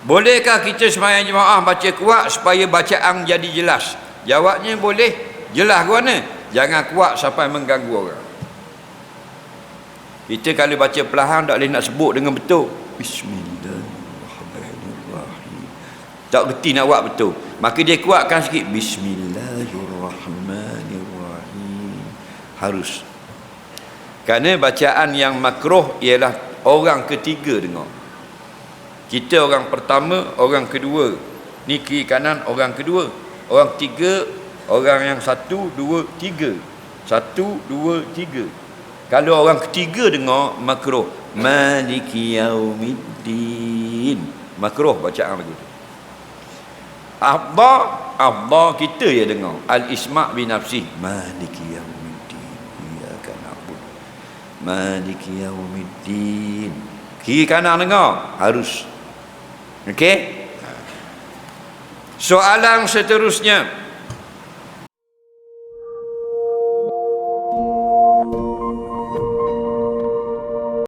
Bolehkah kita semayang jemaah baca kuat supaya bacaan jadi jelas? Jawabnya boleh. Jelas ke mana? Jangan kuat sampai mengganggu orang. Kita kalau baca perlahan tak boleh nak sebut dengan betul. Bismillahirrahmanirrahim. Tak reti nak buat betul. Maka dia kuatkan sikit. Bismillahirrahmanirrahim. Harus. Kerana bacaan yang makruh ialah orang ketiga dengar. Kita orang pertama, orang kedua. Ni kiri kanan orang kedua. Orang tiga, orang yang satu, dua, tiga. Satu, dua, tiga. Kalau orang ketiga dengar makruh. Maliki yaumiddin. Makruh bacaan lagu tu. Abba kita ya dengar. Al-Isma' bin Nafsih. Maliki yaumiddin. Iyaka na'bud. Maliki yaumiddin. Kiri kanan dengar. Harus. Okey? Soalan seterusnya.